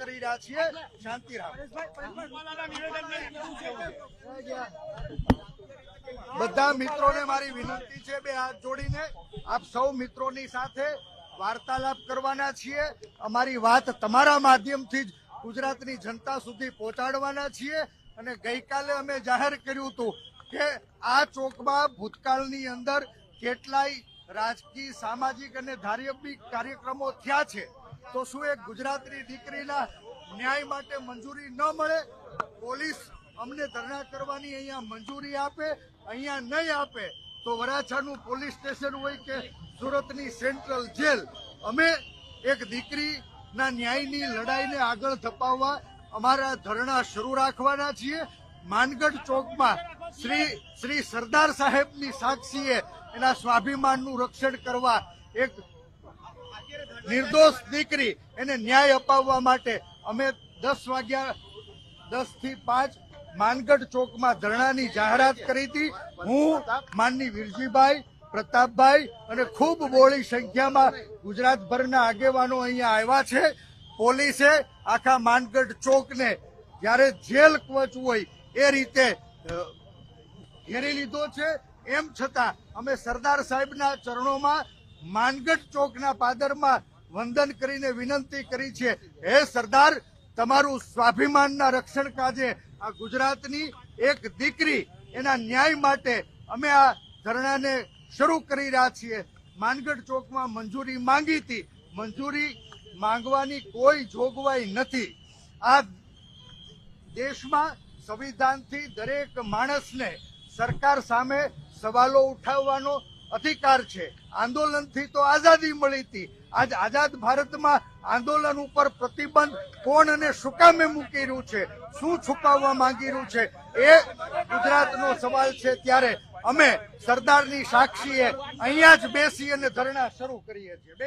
કરી રહ્યા છીએ. શાંતિ રાખ. બધા મિત્રોને મારી વિનંતી છે બે હાથ જોડીને. આપ સૌ મિત્રોની સાથે વાર્તાલાપ કરવાના છીએ. અમારી વાત તમારા માધ્યમથી જ ગુજરાતની જનતા સુધી પહોંચાડવાના છીએ. અને ગઈકાલે અમે જાહેર કર્યું હતું કે આ ચોકમાં ભૂતકાળની અંદર કેટલાય રાજકીય, સામાજિક અને ધાર્મિક કાર્યક્રમો થયા છે. તો શું એક ગુજરાતની દીકરીના ન્યાય માટે મંજૂરી ન મળે? પોલીસ અમને ધરણા કરવાની અહીંયા મંજૂરી આપે, અહીંયા નહીં આપે, તો વરાછાનું પોલીસ સ્ટેશન હોય કે સુરતની સેન્ટ્રલ જેલ? અમે એક દીકરીના ન્યાયની લડાઈને આગળ ધપાવવા અમારા ધરણા શરૂ રાખવાના છીએ. માનગઢ ચોકમાં શ્રી શ્રી સરદાર સાહેબની સાક્ષીએ એના સ્વાભિમાનનું રક્ષણ કરવા એક નિર્દોષ દીકરી એને ન્યાય અપાવવા માટે અમે દસ વાગ્યા, દસથી પાંચ માનગઢ ચોકમાં ધરણાની જાહેરાત કરી હતી. હું, માનની વીરજીભાઈ, પ્રતાપભાઈ અને ખૂબ બોળી સંખ્યામાં ગુજરાતભરના આગેવાનો અહીંયા આવ્યા છે. પોલીસે આખા માનગઢ ચોકને જ્યારે જેલ કવચ હોય એ રીતે ઘેરી લીધો છે. એમ છતાં અમે સરદાર સાહેબના ચરણોમાં માનગઢ ચોકના પાદરમાં વંદન કરીને વિનંતી કરી છે. હે સરદાર, તમારું સ્વાભિમાનના રક્ષણ કાજે આ ગુજરાતની એક દીકરી એના ન્યાય માટે અમે આ ધરણાને શરૂ કરી રહ્યા છીએ. માનગઢ ચોકમાં મંજૂરી માંગી હતી. મંજૂરી માંગવાની કોઈ જોગવાઈ નથી. આ દેશમાં સંવિધાનથી દરેક માણસને સરકાર સામે સવાલો ઉઠાવવાનો અધિકાર છે. આંદોલનથી તો આઝાદી મળી હતી. આજ આઝાદ ભારતમાં આંદોલન ઉપર પ્રતિબંધ કોણ અને શું કામે મૂકી રહ્યું છે? શું છુપાવવા માંગી રહ્યું છે? એ ગુજરાતનો સવાલ છે. ત્યારે અમે સરદારની સાક્ષીએ અહીંયા જ બેસી અને ધરણા શરૂ કરીએ છીએ. બે